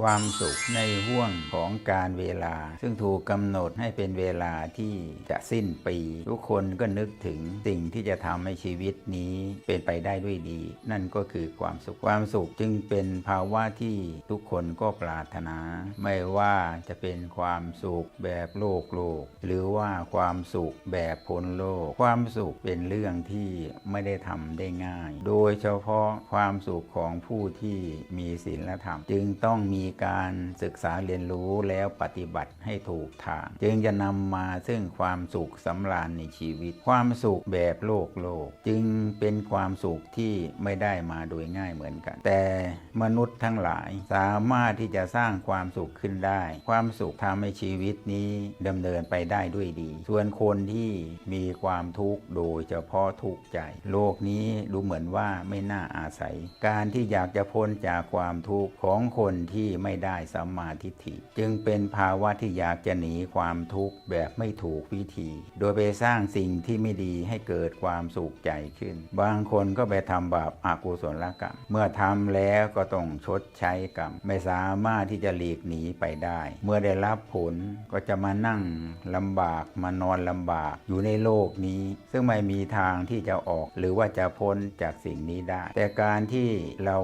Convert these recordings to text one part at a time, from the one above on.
ความสุขในห่วงของการเวลา ซึ่งถูกกำหนดให้เป็นเวลาที่จะสิ้นปี ทุกคนก็นึกถึงสิ่งที่จะทำให้ชีวิตนี้เป็นไปได้ด้วยดี นั่นก็คือความสุขความสุขจึงเป็นภาวะที่ทุกคนก็ปรารถนา ไม่ว่าจะเป็นความสุขแบบโลกโลก หรือว่าความสุขแบบพ้นโลก ความสุขเป็นเรื่องที่ไม่ได้ทำได้ง่าย โดยเฉพาะความสุขของผู้ที่มีศีลธรรมจึงต้องมีีการศึกษาเรียนรู้แล้วปฏิบัติให้ถูกทาง จึงจะนำมาซึ่งความสุขสำราญในชีวิต ความสุขแบบโลกโลก จึงเป็นความสุขที่ไม่ได้มาโดยง่ายเหมือนกัน แต่มนุษย์ทั้งหลายสามารถที่จะสร้างความสุขขึ้นได้ ความสุขทำให้ชีวิตนี้ดำเนินไปได้ด้วยดี ส่วนคนที่มีความทุกข์โดยเฉพาะทุกข์ใจ โลกนี้ดูเหมือนว่าไม่น่าอาศัย การที่อยากจะพ้นจากความทุกข์ของคนที่ไม่ได้สัมมาทิฏฐิ จึงเป็นภาวะที่อยากจะหนีความทุกข์แบบไม่ถูกวิธี โดยไปสร้างสิ่งที่ไม่ดีให้เกิดความสุขใจขึ้น บางคนก็ไปทำบาปอากุศลกรรม เมื่อทำแล้วก็ต้องชดใช้กรรม ไม่สามารถที่จะหลีกหนีไปได้ เมื่อได้รับผลก็จะมานั่งลำบากมานอนลำบากอยู่ในโลกนี้ ซึ่งไม่มีทางที่จะออก หรือว่าจะพ้นจากสิ่งนี้ได้ แต่การที่เรา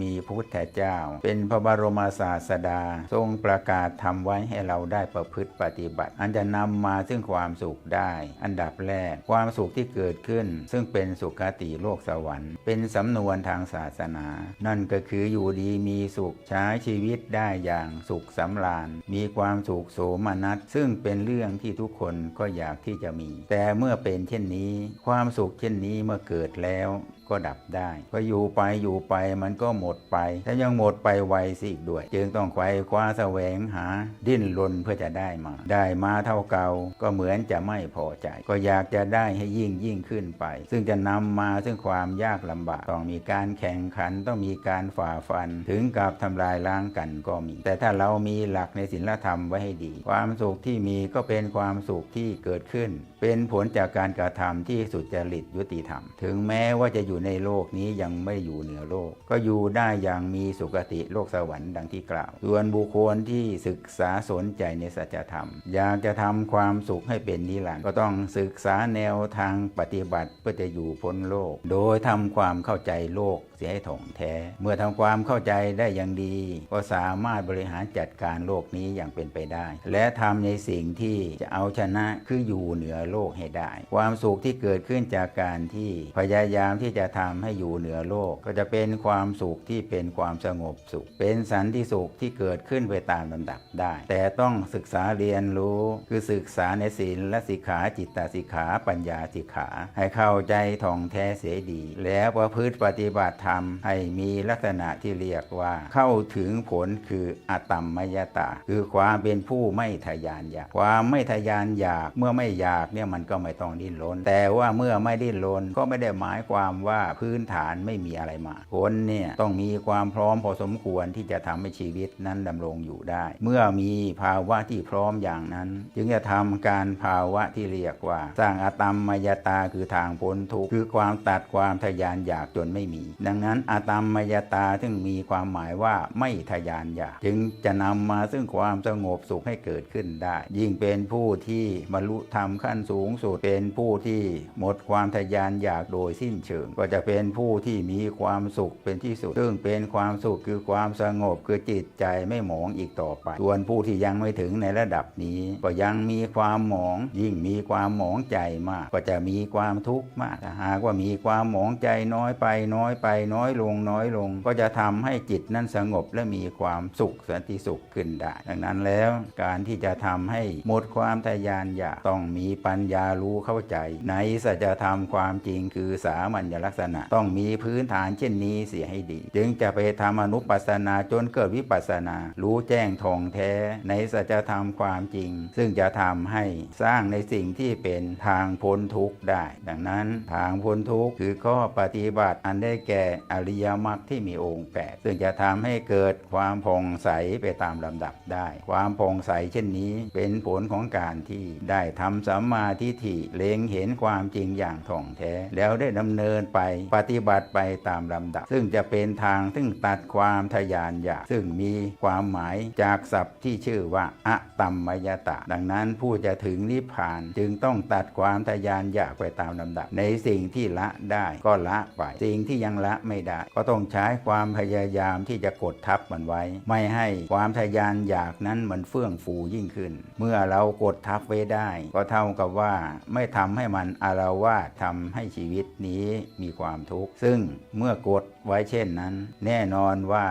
มีพระพุทธเจ้า เป็นพระบรมศาสดา ทรงประกาศทำไว้ให้เราได้ประพฤติปฏิบัติ อันจะนำมาซึ่งความสุขได้ อันดับแรก ความสุขที่เกิดขึ้น ซึ่งเป็นสุขติโลกสวรรค์ เป็นสำนวนทางศาสนา นั่นก็คืออยู่ดีมีสุขใช้ชีวิตได้อย่างสุขสำราญ มีความสุขโสมนัสซึ่งเป็นเรื่องที่ทุกคนก็อยากที่จะมี แต่เมื่อเป็นเช่นนี้ ความสุขเช่นนี้เมื่อเกิดแล้วก็ดับได้พออยู่ไปอยู่ไปมันก็หมดไปถ้ายังหมดไปไวสิอีกด้วย จึงต้องไขว่คว้าแสวงหา ดิ้นรนเพื่อจะได้มา ได้มาเท่าเก่าก็เหมือนจะไม่พอใจ ก็อยากจะได้ให้ยิ่งยิ่งขึ้นไป ซึ่งจะนำมาซึ่งความยากลำบากต้องมีการแข่งขันต้องมีการฝ่าฟัน ถึงกับทำลายล้างกันก็มี แต่ถ้าเรามีหลักในศีลธรรมไว้ให้ดี ความสุขที่มีก็เป็นความสุขที่เกิดขึ้น เป็นผลจากการกระทำที่สุจริตยุติธรรม ถึงแม้ว่าจะอยูู่่ในโลกนี้ยังไม่อยู่เหนือโลก ก็อยู่ได้อย่างมีสุคติโลกสวรรค์ดังที่กล่าว ส่วนบุคคลที่ศึกษาสนใจในสัจธรรม อยากจะทำความสุขให้เป็นนิรันดร์ก็ต้องศึกษาแนวทางปฏิบัติเพื่อจะอยู่พ้นโลก โดยทำความเข้าใจโลกเสียให้ถ่องแท้ เมื่อทำความเข้าใจได้อย่างดี ก็สามารถบริหารจัดการโลกนี้อย่างเป็นไปได้ และทำในสิ่งที่จะเอาชนะคืออยู่เหนือโลกให้ได้ ความสุขที่เกิดขึ้นจากการที่พยายามที่จะจะทำให้อยู่เหนือโลก ก็จะเป็นความสุขที่เป็นความสงบสุข เป็นสันติสุขที่เกิดขึ้นไปตามลำดับได้ แต่ต้องศึกษาเรียนรู้ คือศึกษาในศีลและสิกขาจิตตสิกขาปัญญาสิกขา ให้เข้าใจท่องแท้เสียดี แล้วประพฤติปฏิบัติธรรมให้มีลักษณะที่เรียกว่า เข้าถึงผลคืออตัมมยตา คือความเป็นผู้ไม่ทะยานอยาก ความไม่ทะยานอยากเมื่อไม่อยากเนี่ยมันก็ไม่ต้องดิ้นรนแต่ว่าเมื่อไม่ดิ้นรนก็ไม่ได้หมายความว่าพื้นฐานไม่มีอะไรมา คนเนี่ยต้องมีความพร้อมพอสมควรที่จะทำให้ชีวิตนั้นดำรงอยู่ได้ เมื่อมีภาวะที่พร้อมอย่างนั้น จึงจะทำการภาวะที่เรียกว่า สร้างอตัมมยตาคือทางพ้นทุกข์คือความตัดความทะยานอยากจนไม่มี ดังนั้นอาตมมยตาซึ่งมีความหมายว่าไม่ทะยานอยาก จึงจะนำมาซึ่งความสงบสุขให้เกิดขึ้นได้ ยิ่งเป็นผู้ที่บรรลุธรรมขั้นสูงสุดเป็นผู้ที่หมดความทะยานอยากโดยสิ้นเชิงก็จะเป็นผู้ที่มีความสุขเป็นที่สุด ซึ่งเป็นความสุขคือความสงบคือจิตใจไม่หมองอีกต่อไป ส่วนผู้ที่ยังไม่ถึงในระดับนี้ ก็ยังมีความหมอง ยิ่งมีความหมองใจมาก ก็จะมีความทุกข์มากหากว่ามีความหมองใจน้อยไปน้อยไปน้อยลงน้อยลง ก็จะทำให้จิตนั้นสงบและมีความสุขสันติสุขขึ้นได้ ดังนั้นแล้วการที่จะทำให้หมดความทยานอยากต้องมีปัญญารู้เข้าใจ ในสัจธรรมความจริงคือสามัญลักษณะ ต้องมีพื้นฐานเช่นนี้เสียให้ดี จึงจะไปทำอนุปัสนาจนเกิดวิปัสนา รู้แจ้งทองแท้ในสัจธรรมความจริง ซึ่งจะทำให้สร้างในสิ่งที่เป็นทางพ้นทุกข์ได้ ดังนั้นทางพ้นทุกข์คือข้อปฏิบัติอันได้แก่อริยมรรคที่มีองค์แปดซึ่งจะทำให้เกิดความผ่องใสไปตามลำดับได้ ความผ่องใสเช่นนี้เป็นผลของการที่ได้ทำสัมมาทิฏฐิเล็งเห็นความจริงอย่างถ่องแท้ แล้วได้ดำเนินไปปฏิบัติไปตามลำดับ ซึ่งจะเป็นทางซึ่งตัดความทยานอยากซึ่งมีความหมายจากศัพท์ที่ชื่อว่าอะตัมมยตะ ดังนั้นผู้จะถึงนิพพานจึงต้องตัดความทยานอยากไปตามลำดับ ในสิ่งที่ละได้ก็ละไป สิ่งที่ยังละไม่ได้ ก็ต้องใช้ความพยายามที่จะกดทับมันไว้ ไม่ให้ความทยานอยากนั้นมันเฟื่องฟูยิ่งขึ้น เมื่อเรากดทับไว้ได้ ก็เท่ากับว่าไม่ทำให้มันอารวาสทำให้ชีวิตนี้มีความทุกข์ ซึ่งเมื่อกดไว้เช่นนั้น แน่นอนว่า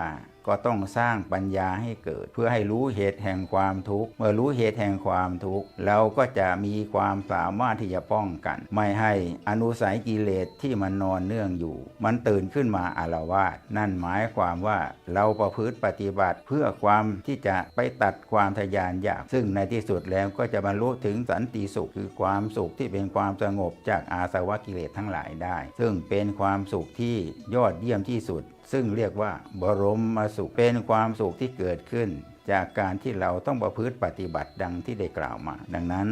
ก็ต้องสร้างปัญญาให้เกิด เพื่อให้รู้เหตุแห่งความทุกข์เมื่อรู้เหตุแห่งความทุกข์เราก็จะมีความสามารถที่จะป้องกัน ไม่ให้อนุสัยกิเลสที่มันนอนเนื่องอยู่ มันตื่นขึ้นมาอารวาสนั่นหมายความว่าเราประพฤติปฏิบัติเพื่อความที่จะไปตัดความทยานอยาก ซึ่งในที่สุดแล้วก็จะบรรลุถึงสันติสุขคือความสุขที่เป็นความสงบจากอาสวะกิเลสทั้งหลายได้ ซึ่งเป็นความสุขที่ยอดเยี่ยมที่สุดซึ่งเรียกว่าบรมมาสุขเป็นความสุขที่เกิดขึ้น จากการที่เราต้องประพฤติปฏิบัติดังที่ได้กล่าวมา ดังนั้น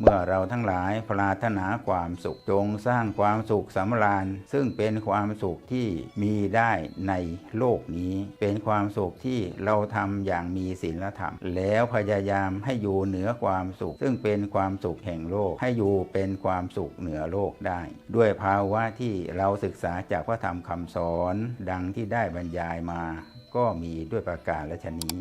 เมื่อเราทั้งหลายปรารถนาความสุขจงสร้างความสุขสำราญ ซึ่งเป็นความสุขที่มีได้ในโลกนี้ เป็นความสุขที่เราทำอย่างมีศีลธรรม แล้วพยายามให้อยู่เหนือความสุข ซึ่งเป็นความสุขแห่งโลก ให้อยู่เป็นความสุขเหนือโลกได้ ด้วยภาวะที่เราศึกษาจากพระธรรมคำสอน ดังที่ได้บรรยายมา ก็มีด้วยประการและชนี้